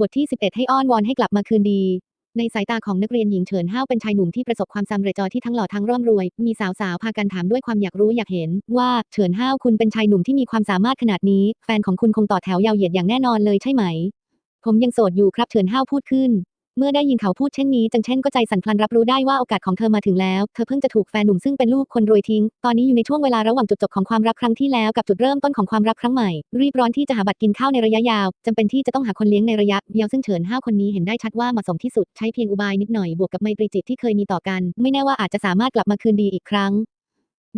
บทที่ 11 ให้อ้อนวอนให้กลับมาคืนดี ในสายตาของนักเรียนหญิงเฉินห้าวเป็นชายหนุ่มที่ประสบความสำเร็จจอที่ทั้งหล่อทั้งร่ำรวย มีสาวๆพากันถามด้วยความอยากรู้อยากเห็น ว่าเฉินห้าวคุณเป็นชายหนุ่มที่มีความสามารถขนาดนี้ แฟนของคุณคงต่อแถวยาวเหยียดอย่างแน่นอนเลยใช่ไหม ผมยังโสดอยู่ครับเฉินห้าวพูดขึ้น เมื่อได้ยินเขาพูดเช่นนี้จังเช่นก็ใจสั่นพลันรับรู้ได้ว่าโอกาสของเธอมาถึงแล้ว เธอเพิ่งจะถูกแฟนหนุ่มซึ่งเป็นลูกคนรวยทิ้ง ตอนนี้อยู่ในช่วงเวลาระหว่างจุดจบของความรักครั้งที่แล้วกับจุดเริ่มต้นของความรักครั้งใหม่ รีบร้อนที่จะหาบัตรกินข้าวในระยะยาวจำเป็นที่จะต้องหาคนเลี้ยงในระยะยาวซึ่งเฉินห้าคนนี้เห็นได้ชัดว่าเหมาะสมที่สุดใช้เพียงอุบายนิดหน่อยบวกกับไมตรีจิตที่เคยมีต่อกัน ไม่แน่ว่าอาจจะสามารถกลับมาคืนดีอีกครั้ง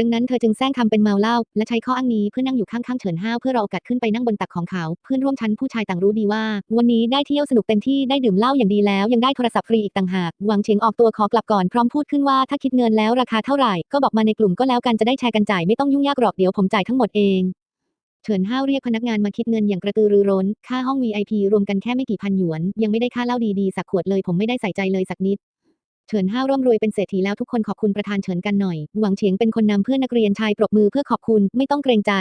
ดังนั้นเธอจึงแซงทำเป็นเมาเหล้าและใช้ข้ออ้างนี้เพื่อนั่งอยู่ข้างๆเฉินห้าวเพื่อรอโอกาสขึ้นไปนั่งบนตักของเขา เพื่อนร่วมชั้นผู้ชายต่างรู้ดีว่า วันนี้ได้เที่ยวสนุกเต็มที่ได้ดื่มเหล้าอย่างดีแล้ว ยังได้โทรศัพท์ฟรีอีกต่างหากหวังเฉียงออกตัวขอกลับก่อนพร้อมพูดขึ้นว่าถ้าคิดเงินแล้วราคาเท่าไหร่ก็บอกมาในกลุ่มก็แล้วกันจะได้แชร์กันจ่ายไม่ต้องยุ่งยากหรอกเดี๋ยวผมจ่ายทั้งหมดเองเฉินห้าวเรียกพนักงานมาคิดเงินอย่างกระตือรือร้น ค่าห้อง VIP รวมกันแค่ไม่กี่พันหยวน ยังไม่ได้ค่าเหล้าดีๆ สักขวดเลย ผมไม่ได้ใส่ใจเลยสักนิด เฉินห้าวร่ำรวยเป็นเศรษฐีแล้วทุกคนขอบคุณประธานเฉินกันหน่อย หวังเฉียงเป็นคนนำเพื่อนนักเรียนชายปรบมือเพื่อขอบคุณไม่ต้องเกรงใจ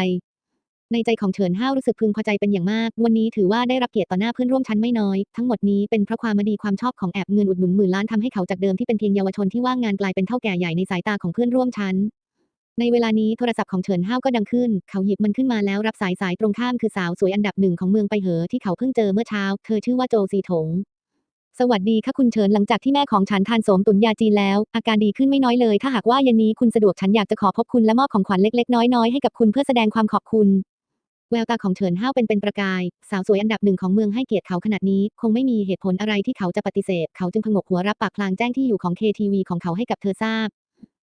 ในใจของเฉินห้าวรู้สึกพึงพอใจเป็นอย่างมาก วันนี้ถือว่าได้รับเกียรติต่อหน้าเพื่อนร่วมชั้นไม่น้อย ทั้งหมดนี้เป็นเพราะความมาดีความชอบของแอบเงินอุดหนุนหมื่นล้านทำให้เขาจากเดิมที่เป็นเพียงเยาวชนที่ว่างงานกลายเป็นเท่าแก่ใหญ่ในสายตาของเพื่อนร่วมชั้นในเวลานี้โทรศัพท์ของเฉินห้าวก็ดังขึ้น เขาหยิบมันขึ้นมาแล้วรับสายสายตรงข้ามคือสาวสวยอันดับหนึ่งของเมืองไปเหอที่เขาเพิ่งเจอเมื่อเช้า เธอชื่อว่าโจซีถง สวัสดีค่ะคุณเฉินหลังจากที่แม่ของฉันทานโสมตุนยาจีนแล้ว อาการดีขึ้นไม่น้อยเลย ถ้าหากว่าเย็นนี้คุณสะดวกฉันอยากจะขอพบคุณและมอบของขวัญเล็กๆ น้อยๆให้กับคุณเพื่อแสดงความขอบคุณ แววตาของเฉินห้าวเป็นเป็นประกาย สาวสวยอันดับหนึ่งของเมืองให้เกียรติเขาขนาดนี้ คงไม่มีเหตุผลอะไรที่เขาจะปฏิเสธ เขาจึงพงกหัวรับปากพลางแจ้งที่อยู่ของ KTV ของเขาให้กับเธอทราบ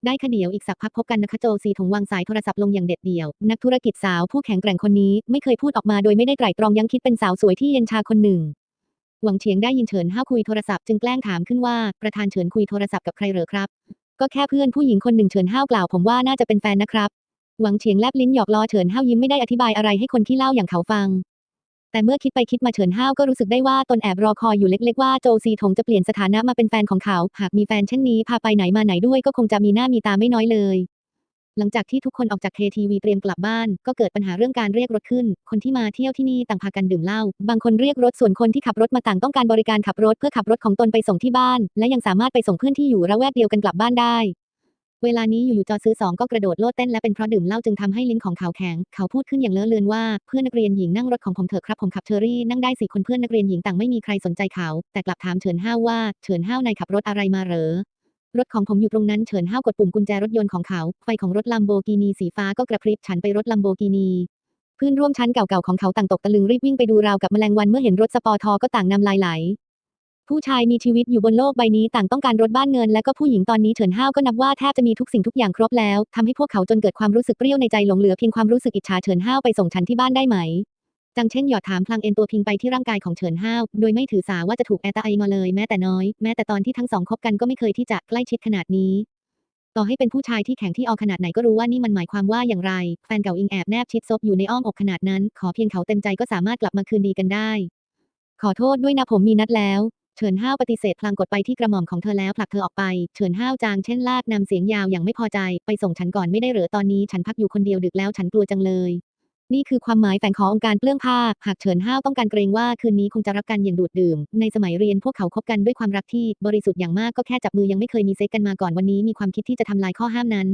ได้ค่ะเดี๋ยวอีกสักพักพบกันนะคะโจซีถงวางสายโทรศัพท์ลงอย่างเด็ดเดี่ยว นักธุรกิจสาวผู้แข็งแกร่งคนนี้ไม่เคยพูดออกมาโดยไม่ได้ไตร่ตรองยังคิดเป็นสาวสวยที่เย็นชาคนหนึ่ง หวังเฉียงได้ยินเฉินห้าวคุยโทรศัพท์จึงแกล้งถามขึ้นว่าประธานเฉินคุยโทรศัพท์กับใครเหรอครับ ก็แค่เพื่อนผู้หญิงคนหนึ่งเฉินห้าวกล่าวผมว่าน่าจะเป็นแฟนนะครับหวังเฉียงแลบลิ้นหยอกล้อเฉินห้าวยิ้มไม่ได้อธิบายอะไรให้คนที่เล่าอย่างเขาฟัง แต่เมื่อคิดไปคิดมาเฉินห้าวก็รู้สึกได้ว่าตนแอบรอคอยอยู่เล็ก ๆ ว่าโจซีถงจะเปลี่ยนสถานะมาเป็นแฟนของเขา หากมีแฟนเช่นนี้พาไปไหนมาไหนด้วยก็คงจะมีหน้ามีตาไม่น้อยเลย หลังจากที่ทุกคนออกจาก KTV เตรียมกลับบ้าน ก็เกิดปัญหาเรื่องการเรียกรถขึ้น คนที่มาเที่ยวที่นี่ต่างพากันดื่มเหล้า บางคนเรียกรถส่วนคนที่ขับรถมาต่างต้องการบริการขับรถเพื่อขับรถของตนไปส่งที่บ้าน และยังสามารถไปส่งเพื่อนที่อยู่ระแวกเดียวกันกลับบ้านได้เวลานี้อยู่ๆจอซื้อสองก็กระโดดโลดเต้นและเป็นเพราะดื่มเหล้าจึงทำให้ลิ้นของเขาแข็ง เขาพูดขึ้นอย่างเลอะเลือนว่าเพื่อนนักเรียนหญิงนั่งรถของผมเถอะครับผมขับเชอรี่นั่งได้สี่คนเพื่อนนักเรียนหญิงต่างไม่มีใครสนใจเขา แต่กลับถามเฉินห้าวว่าเฉินห้าวนายขับรถอะไรมาเหรอ รถของผมอยู่ตรงนั้นเฉินห้าวกดปุ่มกุญแจรถยนต์ของเขา ไฟของรถลัมโบกินีสีฟ้าก็กระพริบฉันไปรถลัมโบกินีเพื่อนร่วมชั้นเก่าๆของเขาต่างตกตะลึงรีบวิ่งไปดูราวกับแมลงวันเมื่อเห็นรถสปอร์ทอก็ต่างนำลายไหล ผู้ชายมีชีวิตอยู่บนโลกใบนี้ต่างต้องการรถบ้านเงินและก็ผู้หญิงตอนนี้เฉินห้าวก็นับว่าแทบจะมีทุกสิ่งทุกอย่างครบแล้วทำให้พวกเขาจนเกิดความรู้สึกเปรี้ยวในใจหลงเหลือเพียงความรู้สึกอิจฉาเฉินห้าวไปส่งฉันที่บ้านได้ไหม จังเช่นหยอดถามพลางเอ็นตัวพิงไปที่ร่างกายของเฉินห้าว โดยไม่ถือสาว่าจะถูกแอตาไอมาเลยแม้แต่น้อย แม้แต่ตอนที่ทั้งสองคบกันก็ไม่เคยที่จะใกล้ชิดขนาดนี้ ต่อให้เป็นผู้ชายที่แข็งที่ออขนาดไหนก็รู้ว่านี่มันหมายความว่าอย่างไร แฟนเก่าอิงแอบแนบชิดซบอยู่ในอ้อมอกขนาดนั้น ขอเพียงเขาเต็มใจก็สามารถกลับมาคืนดีกันได้ ขอโทษด้วยนะผมมีนัดแล้วเฉินห้าวปฏิเสธพลางกดไปที่กระหม่อมของเธอแล้วผลักเธอออกไป เฉินห้าวจางเช่นลากนำเสียงยาวอย่างไม่พอใจ ไปส่งฉันก่อนไม่ได้เหรอตอนนี้ฉันพักอยู่คนเดียวดึกแล้วฉันกลัวจังเลย นี่คือความหมายแฝงขององค์การเปลื้องผ้า หากเฉินห้าวต้องการเกรงว่าคืนนี้คงจะรักกันอย่างดูดดื่ม ในสมัยเรียนพวกเขาคบกันด้วยความรักที่บริสุทธิ์อย่างมากก็แค่จับมือยังไม่เคยมีเซ็กกันมาก่อนวันนี้มีความคิดที่จะทำลายข้อห้ามนั้น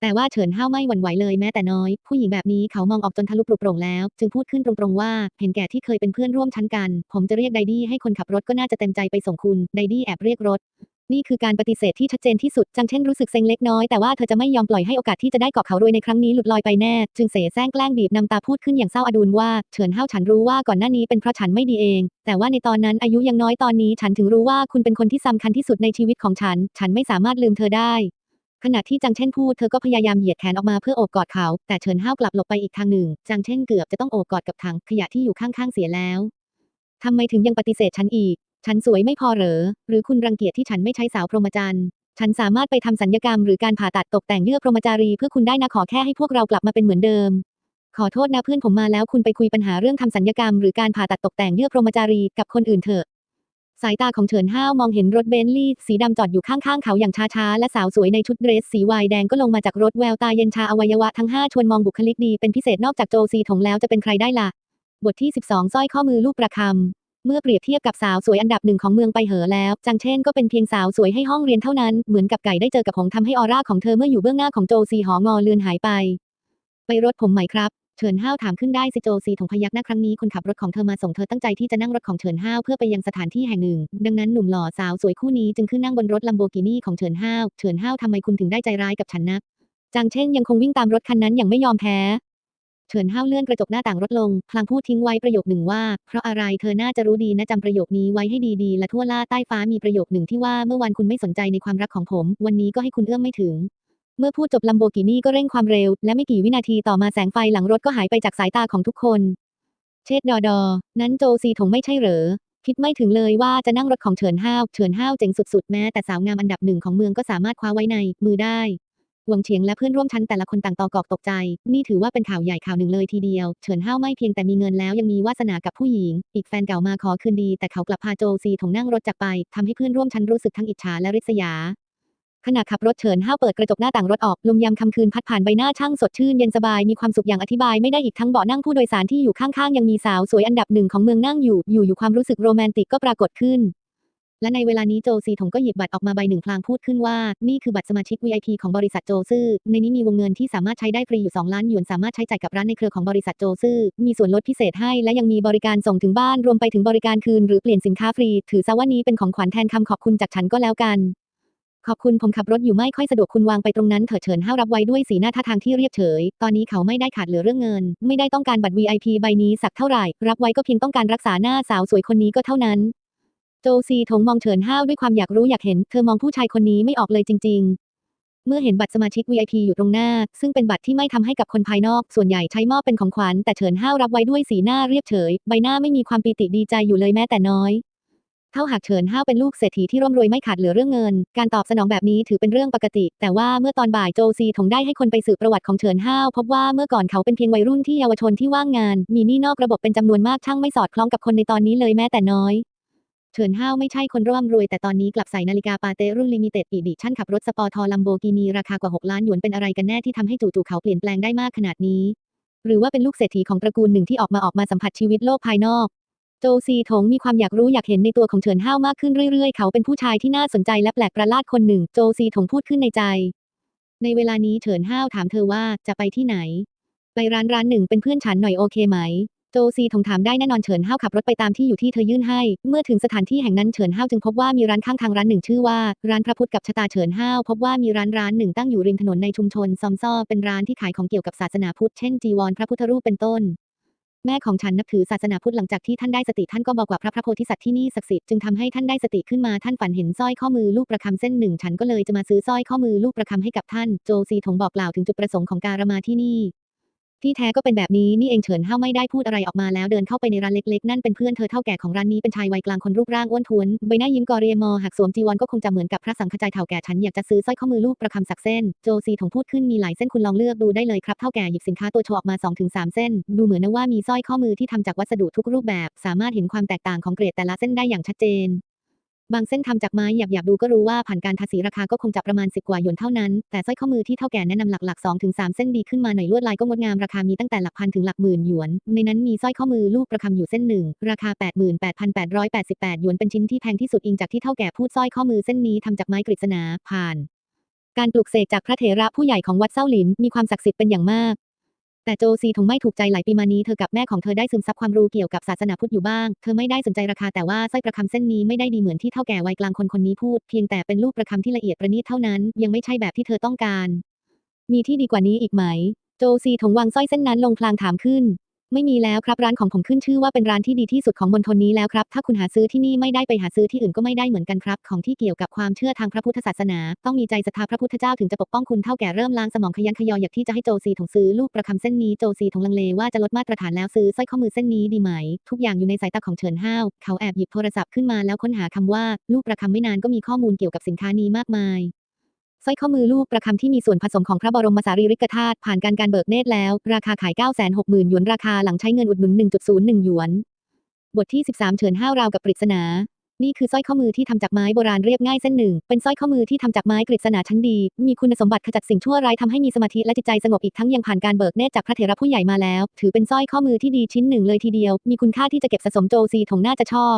แต่ว่าเฉินห้าวไม่หวั่นไหวเลยแม้แต่น้อย ผู้หญิงแบบนี้เขามองออกจนทะลุปลุกโปร่งแล้ว จึงพูดขึ้นตรงๆว่า เห็นแก่ที่เคยเป็นเพื่อนร่วมชั้นกัน ผมจะเรียกไดดี้ให้คนขับรถก็น่าจะเต็มใจไปส่งคุณไดดี้แอบเรียกรถ นี่คือการปฏิเสธที่ชัดเจนที่สุดจังเช่นรู้สึกเซ็งเล็กน้อยแต่ว่าเธอจะไม่ยอมปล่อยให้โอกาสที่จะได้เกาะเขารวยในครั้งนี้หลุดลอยไปแน่ จึงเสแสร้งแกล้งบีบนำตาพูดขึ้นอย่างเศร้าอดูลว่าเฉินห้าวฉันรู้ว่าก่อนหน้านี้เป็นเพราะฉันไม่ดีเอง แต่ว่าในตอนนั้นอายุยังน้อยตอนนี้ฉันถึงรู้ว่าคุณเป็นคนที่สำคัญที่สุดในชีวิตของฉัน ฉันไม่สามารถลืมเธอได้ขณะที่จังเช่นพูดเธอก็พยายามเหยียดแขนออกมาเพื่อโอบกอดเขา แต่เฉินห้าวกลับหลบไปอีกทางหนึ่งจังเช่นเกือบจะต้องโอบกอดกับถังขยะที่อยู่ข้างๆเสียแล้วทำไมถึงยังปฏิเสธฉันอีก ฉันสวยไม่พอเหรอ หรือคุณรังเกียจที่ฉันไม่ใช่สาวพรหมจรรย์ฉันสามารถไปทำสัญญกรรมหรือการผ่าตัดตกแต่งเยื่อพรหมจารีเพื่อคุณได้นะขอแค่ให้พวกเรากลับมาเป็นเหมือนเดิม ขอโทษนะเพื่อนผมมาแล้วคุณไปคุยปัญหาเรื่องทำสัญญกรรมหรือการผ่าตัดตกแต่งเยื่อพรหมจารีกับคนอื่นเถอะ สายตาของเฉินห้าวมองเห็นรถเบนซ์ลี่สีดำจอดอยู่ข้างๆเขาอย่างช้าๆและสาวสวยในชุดเดรสสีวายแดงก็ลงมาจากรถแววตาเย็นชาอวัยวะทั้งห้าชวนมองบุคลิกดีเป็นพิเศษนอกจากโจซีถงแล้วจะเป็นใครได้ล่ะบทที่ 12สร้อยข้อมือลูกประคำ เมื่อเปรียบเทียบกับสาวสวยอันดับหนึ่งของเมืองไปเหอแล้ว จังเช่นก็เป็นเพียงสาวสวยให้ห้องเรียนเท่านั้น เหมือนกับไก่ได้เจอกับหงส์ทำให้ออร่าของเธอเมื่ออยู่เบื้องหน้าของโจซีหองอเลือนหายไป ไปรถผมไหมครับ เฉินห้าวถามขึ้นได้สิโจซีถงพยักหน้าครั้งนี้คนขับรถของเธอมาส่งเธอตั้งใจที่จะนั่งรถของเฉินห้าวเพื่อไปยังสถานที่แห่งหนึ่ง ดังนั้นหนุ่มหล่อสาวสวยคู่นี้จึงขึ้นนั่งบนรถลัมโบกินีของเฉินห้าว เฉินห้าวทำไมคุณถึงได้ใจร้ายกับฉันนักจางเช่นยังคงวิ่งตามรถคันนั้นอย่างไม่ยอมแพ้ เฉินห้าวเลื่อนกระจกหน้าต่างรถลง พลางพูดทิ้งไว้ประโยคหนึ่งว่า เพราะอะไรเธอน่าจะรู้ดีนะจำประโยคนี้ไว้ให้ดีๆ และทั่วล่าใต้ฟ้ามีประโยคหนึ่งที่ว่าเมื่อวันคุณไม่สนใจในความรักของผม วันนี้ก็ให้คุณเอื้อมไม่ถึง เมื่อพูดจบลัมโบกินีก็เร่งความเร็ว และไม่กี่วินาทีต่อมาแสงไฟหลังรถก็หายไปจากสายตาของทุกคน เชษดอดอ นั้นโจซีถงไม่ใช่เหรอคิดไม่ถึงเลยว่าจะนั่งรถของเฉินห้าว เฉินห้าวเจ๋งสุดๆ แม้แต่สาวงามอันดับหนึ่งของเมืองก็สามารถคว้าไว้ในมือได้ หวงเฉียงและเพื่อนร่วมชั้นแต่ละคนต่างตอกอกตกใจ นี่ถือว่าเป็นข่าวใหญ่ข่าวหนึ่งเลยทีเดียว เฉินห้าวไม่เพียงแต่มีเงินแล้วยังมีวาสนากับผู้หญิง อีกแฟนเก่ามาขอคืนดีแต่เขากลับพาโจซีถงนั่งรถจากไปทำให้เพื่อนร่วมชั้นรู้สึกทั้งอิจฉาและริษยาขณะขับรถเฉินห้าวเปิดกระจกหน้าต่างรถออกลมยามคำคืนพัดผ่านใบหน้าช่างสดชื่นเย็นสบายมีความสุขอย่างอธิบายไม่ได้อีกทั้งเบาะนั่งผู้โดยสารที่อยู่ข้างๆยังมีสาวสวยอันดับหนึ่งของเมืองนั่งอยู่อยู่อยู่ความรู้สึกโรแมนติกก็ปรากฏขึ้น และในเวลานี้โจซีถงก็หยิบบัตรออกมาใบหนึ่งพลางพูดขึ้นว่า นี่คือบัตรสมาชิก VIP ของบริษัทโจซื่อ ในนี้มีวงเงินที่สามารถใช้ได้ฟรีอยู่ 2 ล้านหยวน สามารถใช้จ่ายกับร้านในเครือของบริษัทโจซื่อ มีส่วนลดพิเศษให้ และยังมีบริการส่งถึงบ้าน รวมไปถึงบริการคืนหรือเปลี่ยนสินค้าฟรี ถือซะว่านี้เป็นของขวัญแทนคำขอบคุณจากฉันก็แล้วกันขอบคุณผมขับรถอยู่ไม่ค่อยสะดวกคุณวางไปตรงนั้นเถิดเฉินห้าวรับไว้ด้วยสีหน้าท่าทางที่เรียบเฉย ตอนนี้เขาไม่ได้ขาดเหลือเรื่องเงิน ไม่ได้ต้องการบัตร VIP ใบนี้สักเท่าไหร่ รับไว้ก็เพียงต้องการรักษาหน้าสาวสวยคนนี้ก็เท่านั้น โจซีถงมองเฉินห้าวด้วยความอยากรู้อยากเห็น เธอมองผู้ชายคนนี้ไม่ออกเลยจริง ๆ เมื่อเห็นบัตรสมาชิก VIP อยู่ตรงหน้า ซึ่งเป็นบัตรที่ไม่ทำให้กับคนภายนอก ส่วนใหญ่ใช้มอบเป็นของขวัญ แต่เฉินห้าวรับไว้ด้วยสีหน้าเรียบเฉย ใบหน้าไม่มีความปีติดีใจอยู่เลยแม้แต่น้อยเท่าหากเฉินห้าวเป็นลูกเศรษฐีที่ร่ำรวยไม่ขาดเหลือเรื่องเงิน การตอบสนองแบบนี้ถือเป็นเรื่องปกติ แต่ว่าเมื่อตอนบ่ายโจซีถงได้ให้คนไปสืบประวัติของเฉินห้าวพบว่าเมื่อก่อนเขาเป็นเพียงวัยรุ่นที่เยาวชนที่ว่างงาน มีหนี้นอกระบบเป็นจำนวนมากช่างไม่สอดคล้องกับคนในตอนนี้เลยแม้แต่น้อย เฉินห้าวไม่ใช่คนร่ำรวยแต่ตอนนี้กลับใส่นาฬิกาปาเตรุ่นลิมิเต็ดอีดิชั่นขับรถสปอร์ตลัมโบกินีราคากว่า 6 ล้านหยวนเป็นอะไรกันแน่ที่ทำให้จู่ๆเขาเปลี่ยนแปลงได้มากขนาดนี้ หรือว่าเป็นลูกเศรษฐีของตระกูลหนึ่งที่ออกมาออกมาสัมผัสชีวิตโลกภายนอก โจซีถงมีความอยากรู้อยากเห็นในตัวของเฉินห้าวมากขึ้นเรื่อยๆ เขาเป็นผู้ชายที่น่าสนใจและแปลกประหลาดคนหนึ่ง โจซีถงพูดขึ้นในใจ ในเวลานี้เฉินห้าวถามเธอว่าจะไปที่ไหน ไปร้านร้านหนึ่งเป็นเพื่อนฉันหน่อยโอเคไหม โจซีถงถามได้แน่นอนเฉินห้าวขับรถไปตามที่อยู่ที่เธอยื่นให้ เมื่อถึงสถานที่แห่งนั้นเฉินห้าวจึงพบว่ามีร้านข้างทางร้านหนึ่งชื่อว่า ร้านพระพุทธกับชะตาเฉินห้าวพบว่ามีร้านร้านหนึ่งตั้งอยู่ริมถนนในชุมชนซอมซ่อเป็นร้านที่ขายของเกี่ยวกับศาสนาพุทธเช่นจีวรพระพุทธรูปเป็นต้นแม่ของฉันนับถือศาสนาพุทธหลังจากที่ท่านได้สติท่านก็บอกว่าพระพระโพธิสัตว์ที่นี่ศักดิ์สิทธิ์จึงทำให้ท่านได้สติขึ้นมาท่านฝันเห็นสร้อยข้อมือลูกประคำเส้นหนึ่งฉันก็เลยจะมาซื้อสร้อยข้อมือลูกประคำให้กับท่าน โจซีถงบอกกล่าวถึงจุดประสงค์ของการมาที่นี่ ที่แท้ก็เป็นแบบนี้นี่เองเฉินห้าไม่ได้พูดอะไรออกมาแล้วเดินเข้าไปในร้านเล็กๆ นั่นเป็นเพื่อนเธอเท่าแก่ของร้านนี้เป็นชายวัยกลางคนรูปร่างอ้วนท้วนใบหน้ายิ้มกอเรียมอหากสวมจีวรก็คงจะเหมือนกับพระสังฆจายเท่าแก่ฉันอยากจะซื้อสร้อยข้อมือลูกประคำสักเส้น โจซีถงพูดขึ้นมีหลายเส้นคุณลองเลือกดูได้เลยครับเท่าแก่หยิบสินค้าตัวโชว์ออกมา2-3เส้น ดูเหมือนนะว่ามีสร้อยข้อมือที่ทำจากวัสดุทุกรูปแบบ สามารถเห็นความแตกต่างของเกรดแต่ละเส้นได้อย่างชัดเจน บางเส้นทำจากไม้หยาบๆดูก็รู้ว่าผ่านการทาสีราคาก็คงจะประมาณ 10 กว่าหยวนเท่านั้น แต่สร้อยข้อมือที่เท่าแก่แนะนำหลักๆ2-3เส้นดีขึ้นมาหน่อยลวดลายก็งดงามราคามีตั้งแต่หลักพันถึงหลักหมื่นหยวน ในนั้นมีสร้อยข้อมือลูกประคำอยู่เส้นหนึ่งราคา 88,888 หยวนเป็นชิ้นที่แพงที่สุดอิงจากที่เท่าแก่พูดสร้อยข้อมือเส้นนี้ทำจากไม้กฤษณาผ่านการปลุกเสกจากพระเถระผู้ใหญ่ของวัดเส้าหลินมีความศักดิ์สิทธิ์เป็นอย่างมาก แต่โจซีถงไม่ถูกใจหลายปีมานี้เธอกับแม่ของเธอได้ซึมซับความรู้เกี่ยวกับศาสนาพุทธอยู่บ้าง เธอไม่ได้สนใจราคาแต่ว่าสร้อยประคำเส้นนี้ไม่ได้ดีเหมือนที่เท่าแก่วัยกลางคนคนนี้พูด เพียงแต่เป็นลูกประคำที่ละเอียดประณีตเท่านั้น ยังไม่ใช่แบบที่เธอต้องการ มีที่ดีกว่านี้อีกไหม โจซีถงวางสร้อยเส้นนั้นลงพลางถามขึ้น ไม่มีแล้วครับร้านของผมขึ้นชื่อว่าเป็นร้านที่ดีที่สุดของมณฑลนี้แล้วครับ ถ้าคุณหาซื้อที่นี่ไม่ได้ไปหาซื้อที่อื่นก็ไม่ได้เหมือนกันครับ ของที่เกี่ยวกับความเชื่อทางพระพุทธศาสนา ต้องมีใจศรัทธาพระพุทธเจ้าถึงจะปกป้องคุณเท่าแก่เริ่มล้างสมองขยันขยออยากที่จะให้โจซีถงซื้อลูกประคำเส้นนี้โจซีถงลังเลว่าจะลดมาตรฐานแล้วซื้อสร้อยข้อมือเส้นนี้ดีไหม ทุกอย่างอยู่ในสายตาของเฉินห้าวเขาแอบหยิบโทรศัพท์ขึ้นมาแล้วค้นหาคำว่า ลูกประคำไม่นานก็มีข้อมูลเกี่ยวกับสินค้านี้มากมาย สร้อยข้อมือลูกประคำที่มีส่วนผสมของพระบรมสารีริกธาตุผ่านการการเบิกเนตรแล้ว ราคาขาย 960,000 หยวน ราคาหลังใช้เงินอุดหนุน 1.01 หยวน บทที่ 13เฉินห้าวราวกับปริศนา นี่คือสร้อยข้อมือที่ทำจากไม้โบราณเรียบง่ายเส้นหนึ่ง เป็นสร้อยข้อมือที่ทำจากไม้กฤษณาชั้นดี มีคุณสมบัติขจัดสิ่งชั่วร้ายทำให้มีสมาธิและจิตใจสงบอีกทั้งยังผ่านการเบิกเนตรจากพระเถระผู้ใหญ่มาแล้ว ถือเป็นสร้อยข้อมือที่ดีชิ้นหนึ่งเลยทีเดียว มีคุณค่าที่จะเก็บสะสมโจซีถงน่าจะชอบ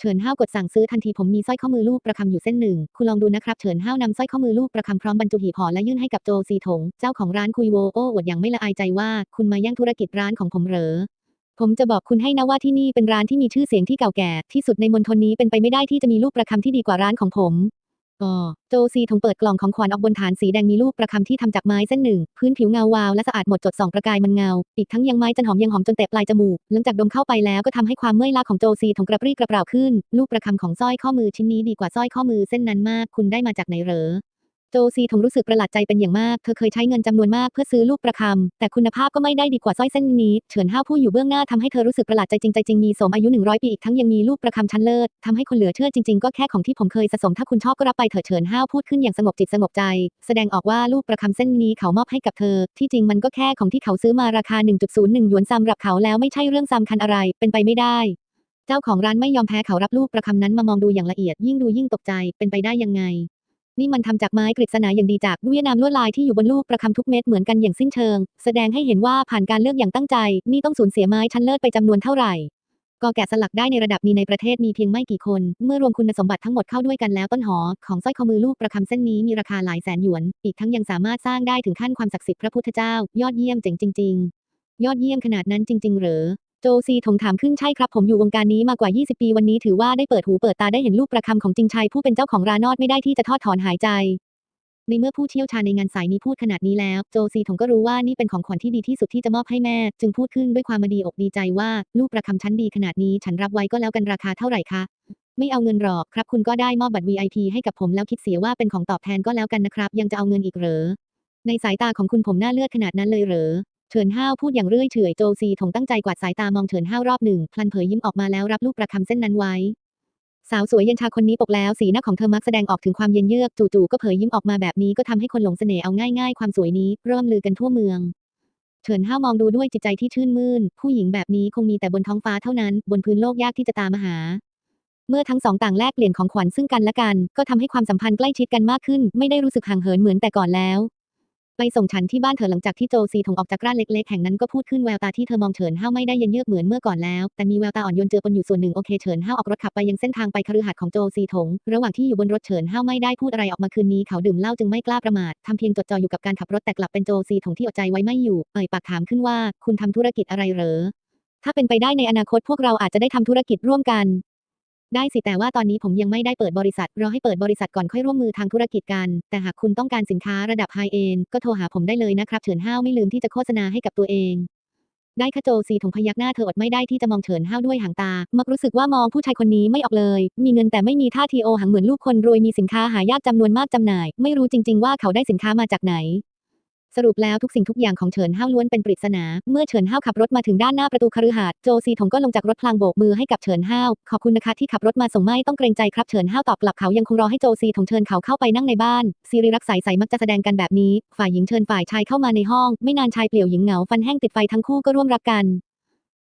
เฉินห้าวกดสั่งซื้อทันทีผมมีสร้อยข้อมือลูกประคำอยู่เส้นหนึ่ง คุณลองดูนะครับ เฉินห้าวนำสร้อยข้อมือลูกประคำพร้อมบรรจุหีบห่อและยื่นให้กับโจซีถง เจ้าของร้านคุยโวโอ้อวดอย่างไม่ละอายใจว่า คุณมาแย่งธุรกิจร้านของผมเหรอ ผมจะบอกคุณให้นะว่าที่นี่เป็นร้านที่มีชื่อเสียงที่เก่าแก่ ที่สุดในมณฑลนี้เป็นไปไม่ได้ที่จะมีลูกประคำที่ดีกว่าร้านของผม ก็โจซีถงเปิดกล่องของขวัญออกบนฐานสีแดงมีรูปประคำที่ทำจากไม้เส้นหนึ่ง พื้นผิวเงาวาวและสะอาดหมดจดส่องประกายมันเงา อีกทั้งยังไม้จันหอมยังหอมจนเตะปลายจมูก หลังจากดมเข้าไปแล้วก็ทำให้ความเมื่อยล้าของโจซีถงกระปรี้กระเปร่าขึ้น รูปประคำของสร้อยข้อมือชิ้นนี้ดีกว่าสร้อยข้อมือเส้นนั้นมาก คุณได้มาจากไหนเหรอ โจซีถงรู้สึกประหลาดใจเป็นอย่างมาก เธอเคยใช้เงินจำนวนมากเพื่อซื้อลูกประคำ แต่คุณภาพก็ไม่ได้ดีกว่าสร้อยเส้นนี้ เฉินห้าวผู้อยู่เบื้องหน้าทำให้เธอรู้สึกประหลาดใจจริงใจจริงมีสมอายุ 100 ปีอีกทั้งยังมีลูกประคำชั้นเลิศทำให้คนเหลือเชื่อจริง ๆ ก็แค่ของที่ผมเคยสะสมถ้าคุณชอบก็รับไปเถิดเฉินห้าวพูดขึ้นอย่างสงบจิตสงบใจ แสดงออกว่าลูกประคำเส้นนี้เขามอบให้กับเธอ ที่จริงมันก็แค่ของที่เขาซื้อมาราคา 1.01 หยวนสำหรับเขาแล้วไม่ใช่เรื่องสำคัญอะไร เป็นไปไม่ได้เจ้าของร้านไม่ยอมแพ้เขารับลูกประคำนั้นมามองดูอย่างละเอียดยิ่งดูยิ่งตกใจเป็นไปได้ยังไง นี่มันทำจากไม้กฤษณาอย่างดีจากเวียดนามลวดลายที่อยู่บนลูกประคำทุกเม็ดเหมือนกันอย่างสิ้นเชิง แสดงให้เห็นว่าผ่านการเลือกอย่างตั้งใจ นี่ต้องสูญเสียไม้ชั้นเลิศไปจำนวนเท่าไหร่ก็แกะสลักได้ในระดับนี้ในประเทศมีเพียงไม่กี่คน เมื่อรวมคุณสมบัติทั้งหมดเข้าด้วยกันแล้วต้นหอ ของสร้อยข้อมือลูกประคำเส้นนี้มีราคาหลายแสนหยวน อีกทั้งยังสามารถสร้างได้ถึงขั้นความศักดิ์สิทธิ์พระพุทธเจ้า ยอดเยี่ยมเจ๋งจริง ๆ ยอดเยี่ยมขนาดนั้นจริง ๆ เหรอ จซีถงถามขึ้นใช่ครับผมอยู่วงการนี้มากว่า 20 ปีวันนี้ถือว่าได้เปิดหูเปิดตาได้เห็นลูกประคำของจริงชัยผู้เป็นเจ้าของร้านนอดไม่ได้ที่จะทอดถอนหายใจ ในเมื่อผู้เชี่ยวชาญในงานสายนี้พูดขนาดนี้แล้ว โจซีถงก็รู้ว่านี่เป็นของขวัญที่ดีที่สุดที่จะมอบให้แม่ จึงพูดขึ้นด้วยความมดีอกดีใจว่าลูกประคำชั้นดีขนาดนี้ฉันรับไว้ก็แล้วกันราคาเท่าไหร่คะไม่เอาเงินหรอกครับ คุณก็ได้มอบบัตร VIP ให้กับผมแล้วคิดเสียว่าเป็นของตอบแทนก็แล้วกันนะครับ ยังจะเอาเงินอีกเหรอในสายตาของคุณผมหน้าเลือดขนาดนั้นเลยเหรอ เฉินห้าวพูดอย่างเรื่อยเฉยโจซีถงตั้งใจกวาดสายตามองเฉินห้าวรอบหนึ่งพลันเผยยิ้มออกมาแล้วรับลูกประคำเส้นนั้นไว้ สาวสวยเย็นชาคนนี้ปกแล้วสีหน้าของเธอมักแสดงออกถึงความเย็นเยือกจู่ๆก็เผยยิ้มออกมาแบบนี้ก็ทำให้คนหลงเสน่ห์เอาง่ายๆ ความสวยนี้เริ่มลือกันทั่วเมือง เฉินห้าวมองดูด้วยจิตใจที่ชื่นมื่น ผู้หญิงแบบนี้คงมีแต่บนท้องฟ้าเท่านั้น บนพื้นโลกยากที่จะตามมาหาเมื่อทั้งสองต่างแลกเปลี่ยนของขวัญซึ่งกันและกัน ก็ทำให้ความสัมพันธ์ใกล้ชิดกันมากขึ้น ไม่ได้รู้สึกห่างเหินเหมือนแต่ก่อนแล้ว ไปส่งฉันที่บ้านเธอหลังจากที่โจซีถงออกจากร้านเล็กๆ แห่งนั้นก็พูดขึ้นแววตาที่เธอมองเฉินห้าวไม่ได้เย็นเยือกเหมือนเมื่อก่อนแล้ว แต่มีแววตาอ่อนโยนเจือปนอยู่ส่วนหนึ่งโอเคเฉินห้าวออกรถขับไปยังเส้นทางไปคฤหาสน์ของโจซีถง ระหว่างที่อยู่บนรถเฉินห้าวไม่ได้พูดอะไรออกมาคืนนี้เขาดื่มเหล้าจึงไม่กล้าประมาททำเพียงจดจ่ออยู่กับการขับรถแต่กลับเป็นโจซีถงที่อดใจไว้ไม่อยู่เอ่ยปากถามขึ้นว่า คุณทำธุรกิจอะไรเหรอถ้าเป็นไปได้ในอนาคตพวกเราอาจจะได้ทำธุรกิจร่วมกัน ได้สิแต่ว่าตอนนี้ผมยังไม่ได้เปิดบริษัทรอให้เปิดบริษัทก่อนค่อยร่วมมือทางธุรกิจกัน แต่หากคุณต้องการสินค้าระดับไฮเอนก็โทรหาผมได้เลยนะครับเฉินห้าวไม่ลืมที่จะโฆษณาให้กับตัวเอง ได้ค่ะโจซีถงพยักหน้าเธออดไม่ได้ที่จะมองเฉินห้าวด้วยหางตา มักรู้สึกว่ามองผู้ชายคนนี้ไม่ออกเลย มีเงินแต่ไม่มีท่าทีโอหังเหมือนลูกคนรวยมีสินค้าหายากจำนวนมากจำหน่าย ไม่รู้จริง ๆ ว่าเขาได้สินค้ามาจากไหน สรุปแล้วทุกสิ่งทุกอย่างของเฉินห้าวล้วนเป็นปริศนา เมื่อเฉินห้าวขับรถมาถึงด้านหน้าประตูคฤหาสน์โจซีถงก็ลงจากรถพลางโบกมือให้กับเฉินห้าว ขอบคุณนะคะที่ขับรถมาส่งไม่ต้องเกรงใจครับเฉินห้าวตอบกลับเขายังคงรอให้โจซีถงเชิญเขาเข้าไปนั่งในบ้านซีรีรักสายใสมักจะแสดงกันแบบนี้ ฝ่ายหญิงเชิญฝ่ายชายเข้ามาในห้อง ไม่นานชายเปลี่ยวหญิงเหงาฟันแห้งติดไฟทั้งคู่ก็ร่วมรักกัน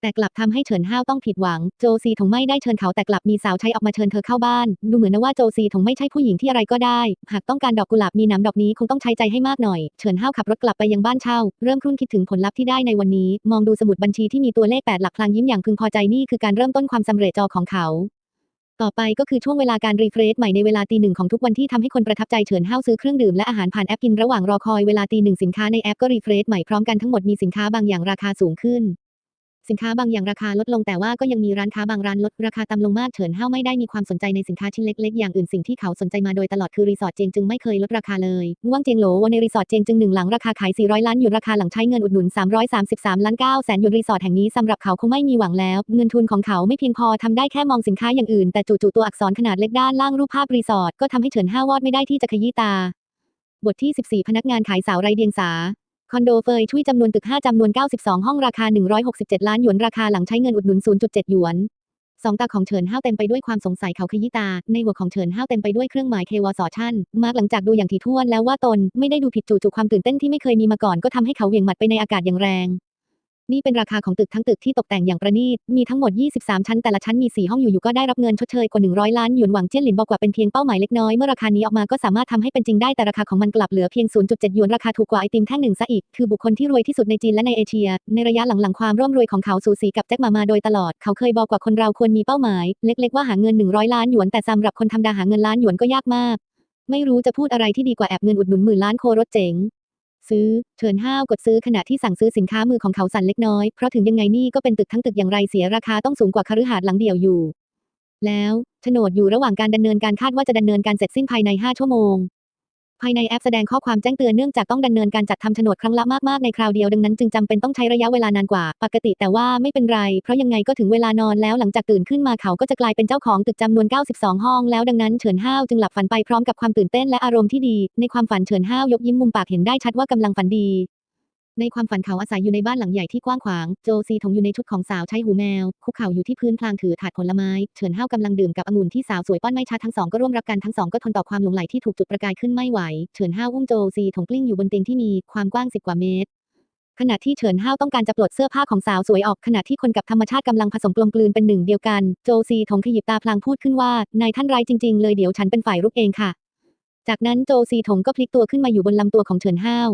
แต่กลับทำให้เฉินห้าวต้องผิดหวัง โจซีถงไม่ได้เชิญเขาแต่กลับมีสาวใช้ออกมาเชิญเธอเข้าบ้าน ดูเหมือนนะว่าโจซีถงไม่ใช่ผู้หญิงที่อะไรก็ได้ หากต้องการดอกกุหลาบมีนามดอกนี้คงต้องใช้ใจให้มากหน่อย เฉินห้าวขับรถกลับไปยังบ้านเช่า เริ่มครุ่นคิดถึงผลลัพธ์ที่ได้ในวันนี้ มองดูสมุดบัญชีที่มีตัวเลข8หลักพลางยิ้มอย่างพึงพอใจนี่คือการเริ่มต้นความสำเร็จจอของเขาต่อไปก็คือช่วงเวลาการรีเฟรชใหม่ในเวลาตีหนึ่งของทุกวันที่ทำให้คนประทับใจเฉินห้าวซื้อเครื่องดื่มและอาหารผ่านแอปกินระหว่างรอคอยเวลาตีหนึ่งสินค้าในแอปก็รีเฟรชใหม่พร้อมกันทั้งหมดมีสินค้าบางอย่างราคาสูงขึ้น สินค้าบางอย่างราคาลดลงแต่ว่าก็ยังมีร้านค้าบางร้านลดราคาต่ำลงมากเฉินห้าวไม่ได้มีความสนใจในสินค้าชิ้นเล็กๆอย่างอื่นสิ่งที่เขาสนใจมาโดยตลอดคือรีสอร์ทเจงจึงไม่เคยลดราคาเลยว่างเจียงโหลวันในรีสอร์ทเจงจึงหนึ่งหลังราคาขาย 400 ล้านหยวนราคาหลังใช้เงินอุดหนุน 333 ล้าน9แสนหยวนรีสอร์ทแห่งนี้สำหรับเขาคงไม่มีหวังแล้ว เงินทุนของเขาไม่เพียงพอทำได้แค่มองสินค้าอย่างอื่นแต่จู่ๆตัวอักษรขนาดเล็กด้านล่างรูปภาพรีสอร์ทก็ทำให้เฉินห้าวอดไม่ได้ที่จะขยี้ตา บทที่ 14 พนักงานขายสาวไรเดียงสา คอนโดเฟยช่วยจำนวนตึก 5จำนวน 92 ห้องราคา 167 ล้านหยวนราคาหลังใช้เงินอุดหนุน 0.7 หยวนสองตาของเฉินห้าวเต็มไปด้วยความสงสัยเขาขยี้ตา ในหัวของเฉินห้าวเต็มไปด้วยเครื่องหมายเควสอชั่น มาร์กหลังจากดูอย่างถี่ถ้วนแล้วว่าตนไม่ได้ดูผิดจู่ๆความตื่นเต้นที่ไม่เคยมีมาก่อนก็ทำให้เขาเหวี่ยงหมัดไปในอากาศอย่างแรง นี่เป็นราคาของตึกทั้งตึกที่ตกแต่งอย่างประณีต มีทั้งหมด 23 ชั้น แต่ละชั้นมี 4 ห้องอยู่ๆก็ได้รับเงินชดเชยกว่า 100 ล้านหยวนหวังเจี้ยนหลินบอกว่าเป็นเพียงเป้าหมายเล็กน้อย เมื่อราคานี้ออกมาก็สามารถทำให้เป็นจริงได้แต่ราคาของมันกลับเหลือเพียง 0.7 หยวนราคาถูกกว่าไอติมแท่งหนึ่งซะอีก คือบุคคลที่รวยที่สุดในจีนและในเอเชีย ในระยะหลังๆความร่ำรวยของเขาสูสีกับแจ็คมามาโดยตลอด เขาเคยบอกว่าคนเราควรมีเป้าหมาย เล็ก ๆ ว่าหาเงิน 100 ล้านหยวนแต่สำหรับคนธรรมดาหาเงินล้านหยวนก็ยากมาก ไม่รู้จะพูดอะไรที่ดีกว่าแอบเงินอุดหนุนหมื่นล้านโครถเจ๋ง ซื้อ เฉินห้าวกดซื้อขณะที่สั่งซื้อสินค้ามือของเขาสั่นเล็กน้อย เพราะถึงยังไงนี่ก็เป็นตึกทั้งตึกอย่างไรเสียราคาต้องสูงกว่าคฤหาสน์หลังเดียวอยู่ แล้วโฉนดอยู่ระหว่างการดำเนินการคาดว่าจะดำเนินการเสร็จสิ้นภายใน 5 ชั่วโมง ภายในแอปแสดงข้อความแจ้งเตือนเนื่องจากต้องดำเนินการจัดทำโฉนดครั้งละมากๆในคราวเดียวดังนั้นจึงจำเป็นต้องใช้ระยะเวลานานกว่า ปกติแต่ว่าไม่เป็นไร เพราะยังไงก็ถึงเวลานอนแล้วหลังจากตื่นขึ้นมาเขาก็จะกลายเป็นเจ้าของตึกจำนวน 92 ห้องแล้วดังนั้นเฉินห้าวจึงหลับฝันไปพร้อมกับความตื่นเต้นและอารมณ์ที่ดี ในความฝันเฉินห้าวยกยิ้มมุมปากเห็นได้ชัดว่ากำลังฝันดี ในความฝันเขาอาศัยอยู่ในบ้านหลังใหญ่ที่กว้างขวาง โจซีถงอยู่ในชุดของสาวใช้หูแมว คุกเข่าอยู่ที่พื้นพลางถือถาดผลไม้ เฉินห้าวกำลังดื่มกับองุ่นที่สาวสวยป้อนไม่ชัดทั้งสองก็ร่วมรักกันทั้งสองก็ทนต่อความหลงไหลที่ถูกจุดประกายขึ้นไม่ไหว เฉินห้าวอุ้มโจซีถงกลิ้งอยู่บนเตียงที่มีความกว้างสิบกว่าเมตรขณะที่เฉินห้าวต้องการจะปลดเสื้อผ้าของสาวสวยออก ขณะที่คนกับธรรมชาติกำลังผสมกลมกลืนเป็นหนึ่งเดียวกัน โจซีถงขยิบตาพลางพูดขึ้นว่านายท่านร้ายจริงๆเลยเดี๋ยวฉันเป็นฝ่ายรุกเองค่ะ จากนั้นโจซีถงก็พลิกตัวขึ้นมาอยู่บนลำตัวของเฉินห้าว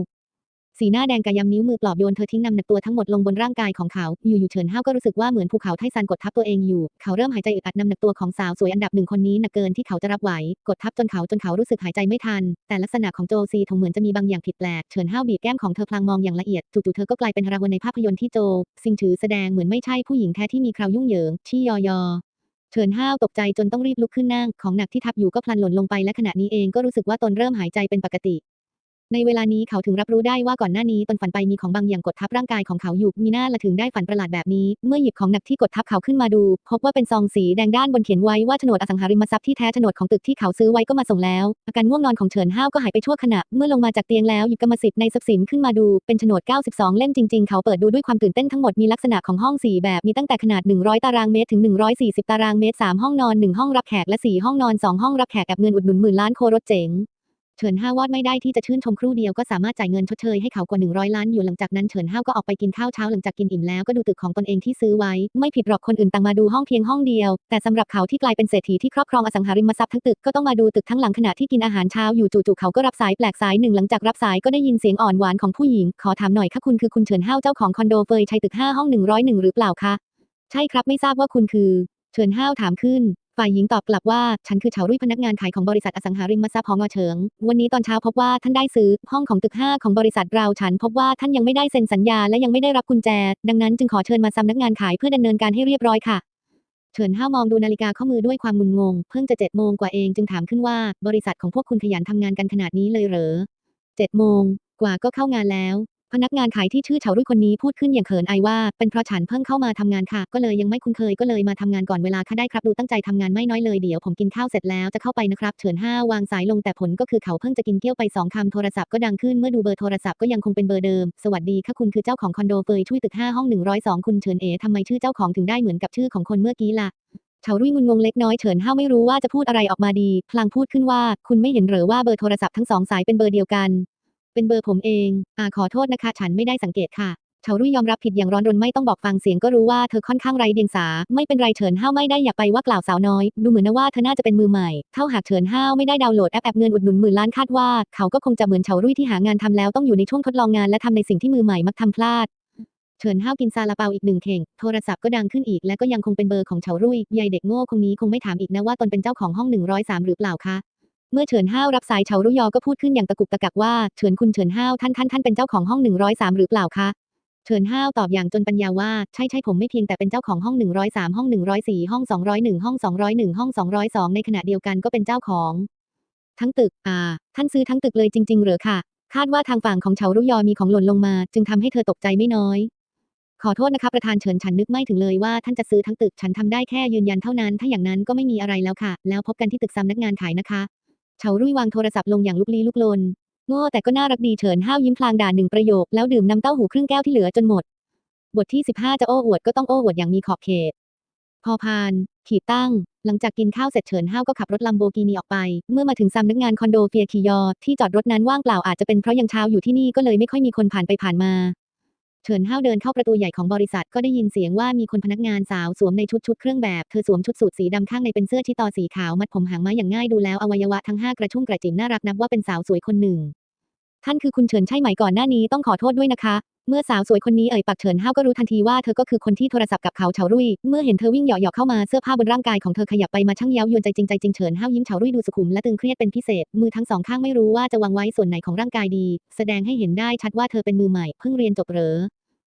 สีหน้าแดงกายำนิ้วมือปลอบโยนเธอทิ้งนำหนักตัวทั้งหมดลงบนร่างกายของเขา อยู่ๆเฉินห้าวก็รู้สึกว่าเหมือนภูเขาไทซันกดทับตัวเองอยู่ เขาเริ่มหายใจอึดอัดนำหนักตัวของสาวสวยอันดับหนึ่งคนนี้หนักเกินที่เขาจะรับไหว กดทับจนเขาจนเขารู้สึกหายใจไม่ทัน แต่ลักษณะของโจซีถงเหมือนจะมีบางอย่างผิดแปลก เฉินห้าวบีบแก้มของเธอพลางมองอย่างละเอียด จู่ๆเธอก็กลายเป็นฮาราวนในภาพยนตร์ที่โจ ซิงถือแสดงเหมือนไม่ใช่ผู้หญิงแท้ที่มีคราวยุ่งเหยิงที่ยอยอเฉินห้าวตกใจจนต้องรีบลุกขึ้นนั่ง ของหนักที่ทับอยู่ก็พลันหล่นลงไปและขณะนี้เองก็รู้สึกว่าตนเริ่มหายใจเป็นปกติ ในเวลานี้เขาถึงรับรู้ได้ว่าก่อนหน้านี้ตนฝันไปมีของบางอย่างกดทับร่างกายของเขาอยู่มีหน้าละถึงได้ฝันประหลาดแบบนี้ เมื่อหยิบของหนักที่กดทับเขาขึ้นมาดู พบว่าเป็นซองสีแดงด้านบนเขียนไว้ว่าโฉนดอสังหาริมทรัพย์ที่แท้โฉนดของตึกที่เขาซื้อไว้ก็มาส่งแล้ว อาการง่วงนอนของเฉินห้าวก็หายไปชั่วขณะ เมื่อลงมาจากเตียงแล้วหยิบกรรมสิทธิ์ในทรัพย์สินขึ้นมาดูเป็นโฉนด 92 เล่มจริงๆ เขาเปิดดูด้วยความตื่นเต้นทั้งหมดมีลักษณะของห้องสี่แบบมีตั้งแต่ขนาด 100 ตารางเมตรถึง 140 ตารางเมตร 3 ห้องนอน 1 ห้องรับแขกและ 4 ห้องนอน 2 ห้องรับแขกแอบเงินอุดหนุนหมื่นล้านโครถเจ๋ง เฉินห้าวอดไม่ได้ที่จะชื่นชมครู่เดียวก็สามารถจ่ายเงินชดเชยให้เขากว่า 100 ล้านอยู่หลังจากนั้นเฉินห้าวก็ออกไปกินข้าวเช้าหลังจากกินอิ่มแล้วก็ดูตึกของตนเองที่ซื้อไว้ ไม่ผิดหรอกคนอื่นต่างมาดูห้องเพียงห้องเดียว แต่สำหรับเขาที่กลายเป็นเศรษฐีที่ครอบครองอสังหาริมทรัพย์ทั้งตึกก็ต้องมาดูตึกทั้งหลังขณะที่กินอาหารเช้าอยู่จู่ๆเขาก็รับสายแปลกสายหนึ่งหลังจากรับสายก็ได้ยินเสียงอ่อนหวานของผู้หญิง ขอถามหน่อยค่ะคุณคือคุณเฉินห้าวเจ้าของคอนโดเฟยชัยตึก5ห้อง101หรือเปล่าคะใช่ครับไม่ทราบว่าคุณคือเฉินห้าวถามขึ้น ฝ่ายหญิงตอบกลับว่า ฉันคือเฉารุ่ยพนักงานขายของบริษัทอสังหาริมทรัพย์ของอเฉิง วันนี้ตอนเช้าพบว่าท่านได้ซื้อห้องของตึก 5 ของบริษัทเราฉันพบว่าท่านยังไม่ได้เซ็นสัญญาและยังไม่ได้รับกุญแจ ดังนั้นจึงขอเชิญมาสำนักงานขายเพื่อดำเนินการให้เรียบร้อยค่ะเฉินห้าวมองดูนาฬิกาข้อมือด้วยความงุนงง เพิ่งจะเจ็ดโมงกว่าเองจึงถามขึ้นว่า บริษัทของพวกคุณขยันทำงานกันขนาดนี้เลยเหรอเจ็ดโมงกว่าก็เข้างานแล้ว พนักงานขายที่ชื่อเฉารุ่ยคนนี้พูดขึ้นอย่างเขินอายว่า เป็นเพราะฉันเพิ่งเข้ามาทำงานค่ะ ก็เลยยังไม่คุ้นเคยก็เลยมาทำงานก่อนเวลาค่ะได้ครับดูตั้งใจทำงานไม่น้อยเลยเดี๋ยวผมกินข้าวเสร็จแล้วจะเข้าไปนะครับเฉินห้าวางสายลงแต่ผลก็คือเขาเพิ่งจะกินเกี้ยวไปสองคำโทรศัพท์ก็ดังขึ้นเมื่อดูเบอร์โทรศัพท์ก็ยังคงเป็นเบอร์เดิม สวัสดีค่ะคุณคือเจ้าของคอนโดเฟยช่วยตึกห้าห้อง102คุณเฉินเอ๋ทำไมชื่อเจ้าของถึงได้เหมือนกับชื่อของคนเมื่อกี้ล่ะเฉารุ่ยงุนงงเล็กน้อยเฉินห้าวไม่รู้ว่าจะพูดอะไรออกมาดี พลางพูดขึ้นว่า คุณไม่เห็นเหรอว่าเบอร์โทรศัพท์ทั้งสองสายเป็นเบอร์เดียวกัน เป็นเบอร์ผมเอง อาขอโทษนะคะ ฉันไม่ได้สังเกตค่ะเฉารุ่ยยอมรับผิดอย่างร้อนรนไม่ต้องบอกฟังเสียงก็รู้ว่าเธอค่อนข้างไร้เดียงสา ไม่เป็นไรเฉินห้าวไม่ได้อยากไปว่ากล่าวสาวน้อย ดูเหมือนนะว่าเธอน่าจะเป็นมือใหม่เท่าหากเฉินห้าวไม่ได้ดาวน์โหลดแอปแอปเงินอุดหนุนหมื่นล้านคาดว่าเขาก็คงจะเหมือนเฉารุ่ยที่หางานทำแล้วต้องอยู่ในช่วงทดลองงานและทำในสิ่งที่มือใหม่มักทำพลาดเฉินห้าวกินซาลาเปาอีกหนึ่งเข่ง โทรศัพท์ก็ดังขึ้นอีกและก็ยังคงเป็นเบอร์ของเฉารุ่ยยายเด็กโง่คงนี้คงไม่ถามอีกนะว่าตนเป็นเจ้าของห้อง 103 หรือเปล่าคะ เมื่อเฉินห้าวรับสายเฉารุยอก็พูดขึ้นอย่างตะกุกตะกักว่าเฉินคุณเฉินห้าวท่านท่านท่านเป็นเจ้าของห้อง103หรือเปล่าคะเฉินห้าวตอบอย่างจนปัญญาว่าใช่ใช่ผมไม่เพียงแต่เป็นเจ้าของห้อง 103 ห้อง 104 ห้อง 201 ห้อง 201 ห้อง 202 ในขณะเดียวกันก็เป็นเจ้าของ ทั้งตึก อ่า ท่านซื้อทั้งตึกเลยจริง ๆ เหรอค่ะ คาดว่าทางฝั่งของเฉารุยอมีของหล่นลงมา จึงทำให้เธอตกใจไม่น้อย ขอโทษนะคะประธานเฉินฉันนึกไม่ถึงเลยว่าท่านจะซื้อทั้งตึกฉันทำได้แค่ยืนยันเท่านั้น ถ้าอย่างนั้นก็ไม่มีอะไรแล้วค่ะ แล้วพบกันที่ตึกสำนักงานขายนะคะ เฉารุ่ยวางโทรศัพท์ลงอย่างลุกลี้ลุกลนโง่แต่ก็น่ารักดีเฉินห้าวยิ้มพลางด่าหนึ่งประโยค แล้วดื่มน้ำเต้าหู้ครึ่งแก้วที่เหลือจนหมด บทที่ 15 จะโอ้อวดก็ต้องโอ้อวดอย่างมีขอบเขต พอพาน ขีดตั้ง หลังจากกินข้าวเสร็จเฉินห้าวก็ขับรถลัมโบกินีออกไป เมื่อมาถึงสำนักงานคอนโดเฟียคิยอ ที่จอดรถนั้นว่างเปล่าอาจจะเป็นเพราะยังเช้าอยู่ที่นี่ก็เลยไม่ค่อยมีคนผ่านไปผ่านมา เฉินห้าวเดินเข้าประตูใหญ่ของบริษัทก็ได้ยินเสียงว่ามีคนพนักงานสาวสวมในชุดชุดเครื่องแบบ เธอสวมชุดสูทสีดำข้างในเป็นเสื้อชิตอสีขาวมัดผมหางม้าอย่างง่ายดูแล้วอวัยวะทั้งห้ากระชุ่มกระจิ๋มน่ารักนับว่าเป็นสาวสวยคนหนึ่ง ท่านคือคุณเฉินใช่ไหมก่อนหน้านี้ต้องขอโทษด้วยนะคะ เมื่อสาวสวยคนนี้เอ่ยปากเฉินห้าวก็รู้ทันทีว่าเธอก็คือคนที่โทรศัพท์กับเขาเฉารุ่ย เมื่อเห็นเธอวิ่งเหยาะๆเข้ามาเสื้อผ้าบนร่างกายของเธอขยับไปมาช่างเย้ายวนใจจริงใจจริงเฉินห้าวยิ้มเฉารุ่ยดูสุขุมและตึงเครียดเป็นพิเศษ มือทั้งสองข้างไม่รู้ว่าจะวางไว้ส่วนไหนของร่างกายดี แสดงให้เห็นได้ชัดว่าเธอเป็นมือใหม่เพิ่งเรียนจบเหรอ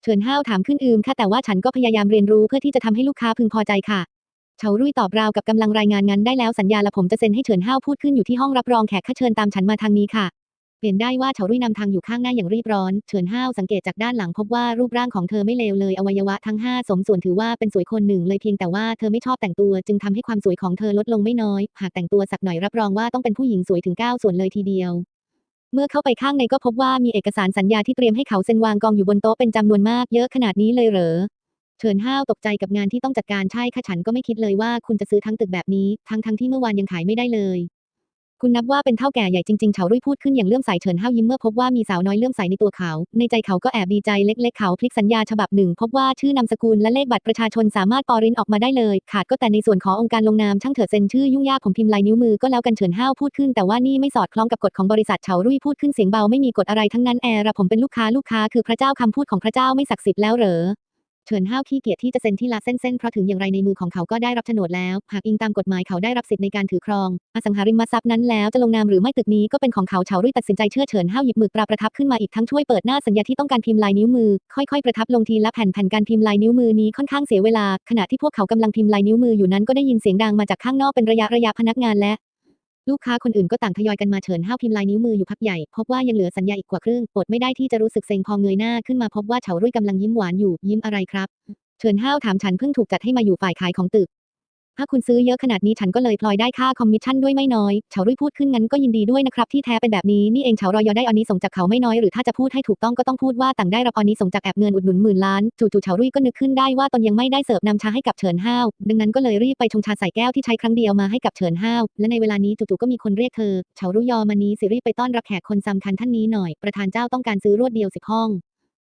เฉินห้าวถามขึ้นอืมค่ะแต่ว่าฉันก็พยายามเรียนรู้เพื่อที่จะทำให้ลูกค้าพึงพอใจค่ะเฉารุ่ยตอบราวกับกำลังรายงานงานได้แล้วสัญญาละผมจะเซ็นให้เฉินห้าวพูดขึ้นอยู่ที่ห้องรับรองแขกข้าเชิญตามฉันมาทางนี้ค่ะ เห็นได้ว่าเฉารุ่ยนำทางอยู่ข้างหน้าอย่างรีบร้อน เฉินห้าวสังเกตจากด้านหลังพบว่ารูปร่างของเธอไม่เลวเลย อวัยวะทั้งห้าสมส่วนถือว่าเป็นสวยคนหนึ่งเลยเพียงแต่ว่าเธอไม่ชอบแต่งตัว จึงทำให้ความสวยของเธอลดลงไม่น้อย หากแต่งตัวสักหน่อยรับรองว่าต้องเป็นผู้หญิงสวยถึงเก้าส่วนเลยทีเดียวเมื่อเข้าไปข้างในก็พบว่ามีเอกสารสัญญาที่เตรียมให้เขาเซ็นวางกองอยู่บนโต๊ะเป็นจำนวนมากเยอะขนาดนี้เลยเหรอ เฉินห้าวตกใจกับงานที่ต้องจัดการใช่ค่ะฉันก็ไม่คิดเลยว่าคุณจะซื้อทั้งตึกแบบนี้ ทั้งทั้งที่เมื่อวานยังขายไม่ได้เลย คุณนับว่าเป็นเท่าแก่ใหญ่จริงๆเฉารุ่ยพูดขึ้นอย่างเลื่อมใสเฉินห้าวยิ้มเมื่อพบว่ามีสาวน้อยเลื่อมใสในตัวเขา ในใจเขาก็แอบดีใจเล็กๆเขาพลิกสัญญาฉบับหนึ่ง พบว่าชื่อนามสกุลและเลขบัตรประชาชนสามารถปอรินออกมาได้เลย ขาดก็แต่ในส่วนขององค์การลงนามช่างเถิดเซ็นชื่อยุ่งยากผมพิมพ์ลายนิ้วมือก็แล้วกันเฉินห้าวพูดขึ้นแต่ว่านี่ไม่สอดคล้องกับกฎของบริษัทเฉารุ่ยพูดขึ้นเสียงเบาไม่มีกฎอะไรทั้งนั้นแอร์ระผมเป็นลูกค้าลูกค้าคือพระเจ้าคำพูดของพระเจ้าไม่ศักดิ์สิทธิ์แล้วเหรอ เฉินห้าวขี้เกียจที่จะเซ็นที่ลาเส้นๆเพราะถึงอย่างไรในมือของเขาก็ได้รับโฉนดแล้ว หากอิงตามกฎหมายเขาได้รับสิทธิ์ในการถือครอง อสังหาริมทรัพย์นั้นแล้วจะลงนามหรือไม่ตึกนี้ก็เป็นของเขาเฉารุ่ยตัดสินใจเชื่อเฉินห้าวหยิบมึกตราประทับขึ้นมาอีกทั้งช่วยเปิดหน้าสัญญาที่ต้องการพิมพ์ลายนิ้วมือ ค่อยๆประทับลงทีละแผ่นแผ่นการพิมพ์ลายนิ้วมือนี้ค่อนข้างเสียเวลา ขณะที่พวกเขากำลังพิมพ์ลายนิ้วมืออยู่นั้นก็ได้ยินเสียงดังมาจากข้างนอกเป็นระยะระยะพนักงานและ ลูกค้าคนอื่นก็ต่างทยอยกันมาเฉินห้าวพิมพ์ลายนิ้วมืออยู่พักใหญ่ พบว่ายังเหลือสัญญาอีกกว่าครึ่งอดไม่ได้ที่จะรู้สึกเซ็งพอเงยหน้าขึ้นมาพบว่าเฉารุ่ยกำลังยิ้มหวานอยู่ยิ้มอะไรครับ เฉินห้าวถามฉันเพิ่งถูกจัดให้มาอยู่ฝ่ายขายของตึก ถ้าคุณซื้อเยอะขนาดนี้ฉันก็เลยพลอยได้ค่าคอมมิชชั่นด้วยไม่น้อยเฉารุ่ยพูดขึ้นงั้นก็ยินดีด้วยนะครับที่แท้เป็นแบบนี้นี่เองเฉารอยอได้ออนี้ส่งจากเขาไม่น้อยหรือถ้าจะพูดให้ถูกต้องก็ต้องพูดว่าต่างได้รับออนี้ส่งจากแอบเงินอุดหนุนหมื่นล้านจู่ๆเฉารุ่ยก็นึกขึ้นได้ว่าตนยังไม่ได้เสิร์ฟนำชาให้กับเฉินห้าวดังนั้นก็เลยรีบไปชงชาใส่แก้วที่ใช้ครั้งเดียวมาให้กับเฉินห้าวและในเวลานี้จู่ๆก็มีคนเรียกเธอเฉารุ่ยยอมานี้สิรีบไปต้อนรับแขกคนสำคัญท่านนี้หน่อยประธานเจ้าต้องการซื้อรวดเดียวสิบห้อง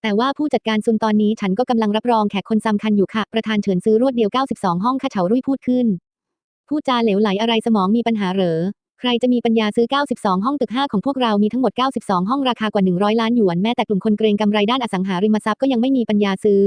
แต่ว่าผู้จัดการซุนตอนนี้ฉันก็กำลังรับรองแขกคนสำคัญอยู่ค่ะ ประธานเฉินซื้อรวดเดียว 92 ห้องคาเฉารุ่ยพูดขึ้นพูดจาเหลวไหลอะไรสมองมีปัญหาเหรอ ใครจะมีปัญญาซื้อ 92 ห้องตึก 5 ของพวกเรามีทั้งหมด 92 ห้องราคากว่า 100 ล้านหยวน แม้แต่กลุ่มคนเกรงกำไรด้านอสังหาริมทรัพย์ก็ยังไม่มีปัญญาซื้อ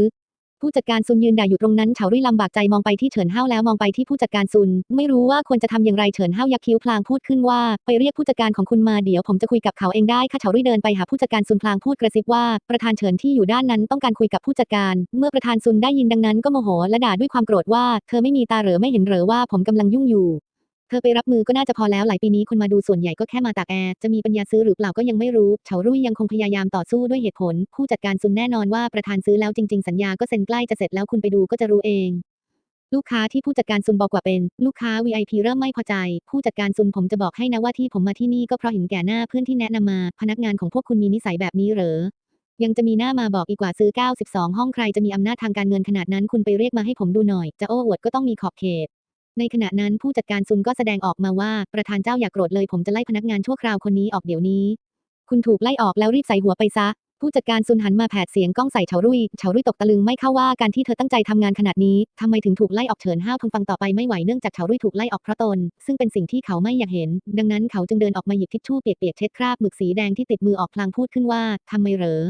ผู้จัดการซุนยืนด่าอยู่ตรงนั้นเฉารุ่ยลำบากใจมองไปที่เฉินห้าแล้วมองไปที่ผู้จัดการซุน ไม่รู้ว่าควรจะทำอย่างไรเฉินห้ายักคิ้วพลางพูดขึ้นว่า ไปเรียกผู้จัดการของคุณมาเดี๋ยวผมจะคุยกับเขาเองได้ค่ะเฉารุ่ยเดินไปหาผู้จัดการซุนพลางพูดกระซิบว่าประธานเฉินที่อยู่ด้านนั้นต้องการคุยกับผู้จัดการ เมื่อประธานซุนได้ยินดังนั้นก็โมโหและด่าด้วยความโกรธว่าเธอไม่มีตาเหรอไม่เห็นเหรอว่าผมกำลังยุ่งอยู่ ธอไปรับมือก็น่าจะพอแล้วหลายปีนี้คนมาดูส่วนใหญ่ก็แค่มาตากแอร์ จะมีปัญญาซื้อหรือเปล่าก็ยังไม่รู้เฉารุ่ยยังคงพยายามต่อสู้ด้วยเหตุผล ผู้จัดการซุนแน่นอนว่าประธานซื้อแล้วจริง ๆ สัญญาก็เซ็นใกล้จะเสร็จแล้วคุณไปดูก็จะรู้เอง ลูกค้าที่ผู้จัดการซุนบอกว่าเป็น ลูกค้า VIP เริ่มไม่พอใจ ผู้จัดการซุนผมจะบอกให้นะว่าที่ผมมาที่นี่ก็เพราะเห็นแก่หน้าเพื่อนที่แนะนำมา พนักงานของพวกคุณมีนิสัยแบบนี้เหรอยังจะมีหน้ามาบอกอีกว่าซื้อ 92 ห้องใครจะมีอำนาจทางการเงินขนาดนั้นคุณไปเรียกมาให้ผมดูหน่อย จะโอ้อวดก็ต้องมีขอบเขต ในขณะนั้นผู้จัดการซุนก็แสดงออกมาว่าประธานเจ้าอย่ากโกรธเลยผมจะไล่พนักงานชั่วคราวคนนี้ออกเดี๋ยวนี้ คุณถูกไล่ออกแล้วรีบใส่หัวไปซะ ผู้จัดการซุนหันมาแผดเสียงก้องใส่เฉารุ่ยเฉารุ่ยตกตะลึงไม่เข้าว่าการที่เธอตั้งใจทำงานขนาดนี้ทำไมถึงถูกไล่ออกเฉินห้าวทนฟังต่อไปไม่ไหวเนื่องจากเฉารุ่ยถูกไล่ออกเพราะตน ซึ่งเป็นสิ่งที่เขาไม่อยากเห็น ดังนั้นเขาจึงเดินออกมาหยิบทิชชู่เปียกๆเช็ดคราบหมึกสีแดงที่ติดมือออกพลางพูดขึ้นว่าทำไมเหรอ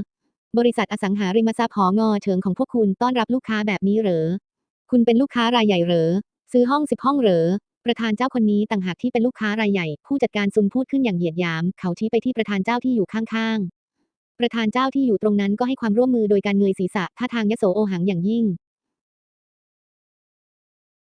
บริษัทอสังหาริมทรัพย์หองอเฉิงของพวกคุณต้อนรับลูกค้าแบบนี้เหรอ คุณเป็นลูกค้ารายใหญ่เหรอ ซื้อห้องสิบห้องเหรอ ประธานเจ้าคนนี้ต่างหากที่เป็นลูกค้ารายใหญ่ ผู้จัดการซุนพูดขึ้นอย่างเหยียดหยาม เขาชี้ไปที่ประธานเจ้าที่อยู่ข้างๆ ประธานเจ้าที่อยู่ตรงนั้นก็ให้ความร่วมมือโดยการเงยศีรษะท่าทางยโสโอหังอย่างยิ่ง